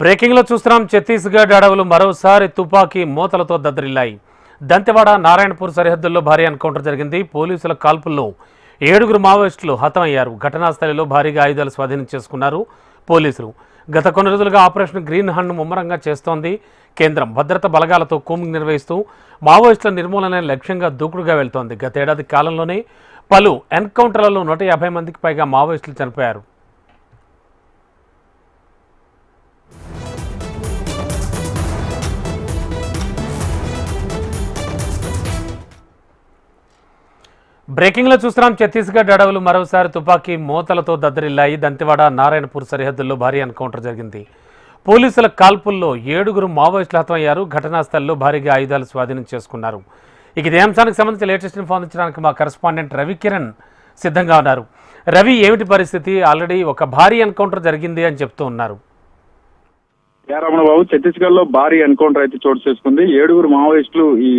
బ్రేకింగ్లో చూస్తున్నాం. ఛత్తీస్గఢ్ అడవులు మరోసారి తుపాకీ మూతలతో దద్దరిల్లాయి. దంతెవాడ నారాయణపూర్ సరిహద్దుల్లో భారీ ఎన్కౌంటర్ జరిగింది. పోలీసుల కాల్పుల్లో ఏడుగురు మావోయిస్టులు హతమయ్యారు. ఘటనా స్థలిలో భారీగా ఆయుధాలు స్వాధీనం చేసుకున్నారు పోలీసులు. గత కొన్ని రోజులుగా ఆపరేషన్ గ్రీన్ హండ్ ముమ్మరంగా చేస్తోంది కేంద్రం. భద్రత బలగాలతో కూమింగ్ నిర్వహిస్తూ మావోయిస్టుల నిర్మూలన లక్ష్యంగా దూకుడుగా వెళ్తోంది. గతేడాది కాలంలోనే పలు ఎన్కౌంటర్లలో నూట యాభై మందికి పైగా మావోయిస్టులు చనిపోయారు. బ్రేకింగ్లో చూస్తున్నాం. ఛత్తీస్గఢ్ అడవులు మరోసారి తుపాకీ మోతలతో దద్దరిల్లాయి. దంతెవాడ నారాయణపూర్ సరిహద్దుల్లో భారీ ఎన్కౌంటర్ జరిగింది. పోలీసుల కాల్పుల్లో ఏడుగురు మావోయిస్టులు హతమయ్యారు. ఘటనా స్థలంలో భారీగా ఆయుధాలు స్వాధీనం చేసుకున్నారు. ఇక ఇదే అంశానికి సంబంధించి లేటెస్ట్ ఇన్ఫార్మించడానికి మా కరెస్పాండెంట్ రవి కిరణ్ సిద్ధంగా ఉన్నారు. రవి ఏమిటి పరిస్థితి? ఆల్రెడీ ఒక భారీ ఎన్కౌంటర్ జరిగింది అని చెప్తూ ఉన్నారు. రమణ బాబు ఛత్తీస్గఢ్లో భారీ ఎన్కౌంటర్ అయితే చోటు చేసుకుంది. ఏడుగురు మావోయిస్టులు ఈ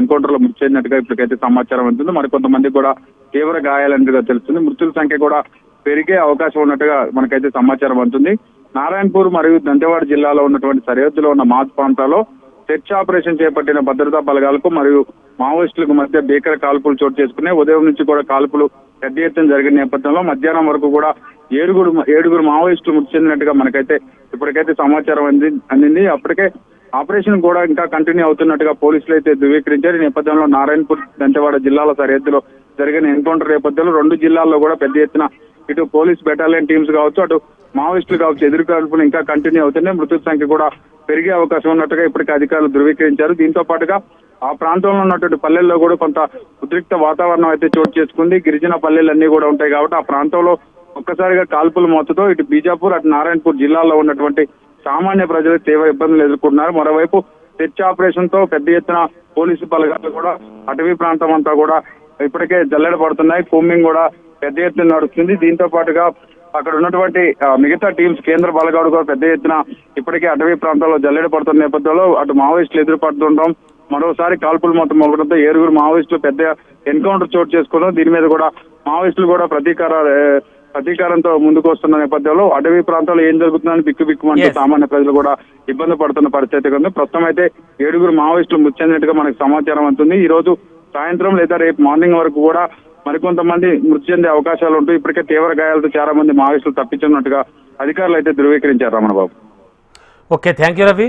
ఎన్కౌంటర్లో మృతి చెందినట్టుగా ఇప్పటికైతే సమాచారం అందుతుంది మరి కొంతమంది కూడా తీవ్ర గాయాలన్నట్టుగా తెలుస్తుంది. మృతుల సంఖ్య కూడా పెరిగే అవకాశం ఉన్నట్టుగా మనకైతే సమాచారం అందుతుంది. నారాయణపూర్ మరియు దంతెవాడ జిల్లాలో ఉన్నటువంటి సరిహద్దులో ఉన్న మాత్ ప్రాంతాల్లో సెర్చ్ ఆపరేషన్ చేపట్టిన భద్రతా బలగాలకు మరియు మావోయిస్టులకు మధ్య భీకర కాల్పులు చోటు చేసుకున్నాయి. ఉదయం నుంచి కూడా కాల్పులు పెద్ద ఎత్తున జరిగిన నేపథ్యంలో మధ్యాహ్నం వరకు కూడా ఏడుగురు ఏడుగురు మావోయిస్టులు మృతి చెందినట్టుగా మనకైతే ఇప్పటికైతే సమాచారం అంది అందింది. అప్పటికే ఆపరేషన్ కూడా ఇంకా కంటిన్యూ అవుతున్నట్టుగా పోలీసులు అయితే ధృవీకరించారు. ఈ నేపథ్యంలో నారాయణపూర్ దంతెవాడ జిల్లాల సరిహద్దులో జరిగిన ఎన్కౌంటర్ నేపథ్యంలో రెండు జిల్లాల్లో కూడా పెద్ద ఎత్తున ఇటు పోలీస్ బెటాలియన్ టీమ్స్ కావచ్చు అటు మావోయిస్టులు కావచ్చు ఎదురు ఇంకా కంటిన్యూ అవుతున్నాయి. మృతుల సంఖ్య కూడా పెరిగే అవకాశం ఉన్నట్టుగా ఇప్పటికే అధికారులు ధృవీకరించారు. దీంతో పాటుగా ఆ ప్రాంతంలో ఉన్నటువంటి పల్లెల్లో కూడా కొంత ఉద్రిక్త వాతావరణం అయితే చోటు చేసుకుంది. గిరిజన పల్లెలన్నీ కూడా ఉంటాయి కాబట్టి ఆ ప్రాంతంలో ఒక్కసారిగా కాల్పుల మోతతో ఇటు బీజాపూర్ అటు నారాయణపూర్ జిల్లాలో ఉన్నటువంటి సామాన్య ప్రజలు తీవ్ర ఇబ్బందులు ఎదుర్కొంటున్నారు. మరోవైపు సెర్చ్ ఆపరేషన్తో పెద్ద ఎత్తున పోలీసు బలగాలు కూడా అటవీ ప్రాంతం అంతా కూడా ఇప్పటికే జల్లెడ పడుతున్నాయి. కూంబింగ్ కూడా పెద్ద ఎత్తున నడుస్తుంది. దీంతో పాటుగా అక్కడ ఉన్నటువంటి మిగతా టీమ్స్ కేంద్ర బలగాడు కూడా పెద్ద ఎత్తున ఇప్పటికే అటవీ ప్రాంతాల్లో జల్లెడ పడుతున్న నేపథ్యంలో అటు మావోయిస్టులు ఎదురుపడుతుండడం మరోసారి కాల్పులు మొత్తం మొదలడంతో ఏరుగురు మావోయిస్టులు పెద్ద ఎన్కౌంటర్ చోటు చేసుకోవడం దీని మీద కూడా మావోయిస్టులు కూడా ప్రతీకార ప్రతీకారంతో ముందుకు వస్తున్న నేపథ్యంలో అటవీ ప్రాంతాల్లో ఏం జరుగుతుందని బిక్కు బిక్కుమంటూ. సామాన్య ప్రజలు కూడా ఇబ్బంది పడుతున్న పరిస్థితి ఉంది. ప్రస్తుతం అయితే ఏడుగురు మావోయిస్టులు మృతి చెందినట్టుగా మనకు సమాచారం అందుతుంది. ఈ రోజు సాయంత్రం లేదా రేపు మార్నింగ్ వరకు కూడా మరికొంతమంది మృతి చెందే అవకాశాలు ఉంటూ ఇప్పటికే తీవ్ర గాయాలతో చాలా మంది మావోయిస్టులు తప్పించున్నట్టుగా అధికారులు అయితే ధృవీకరించారు Ramana Babu okay thank you Ravi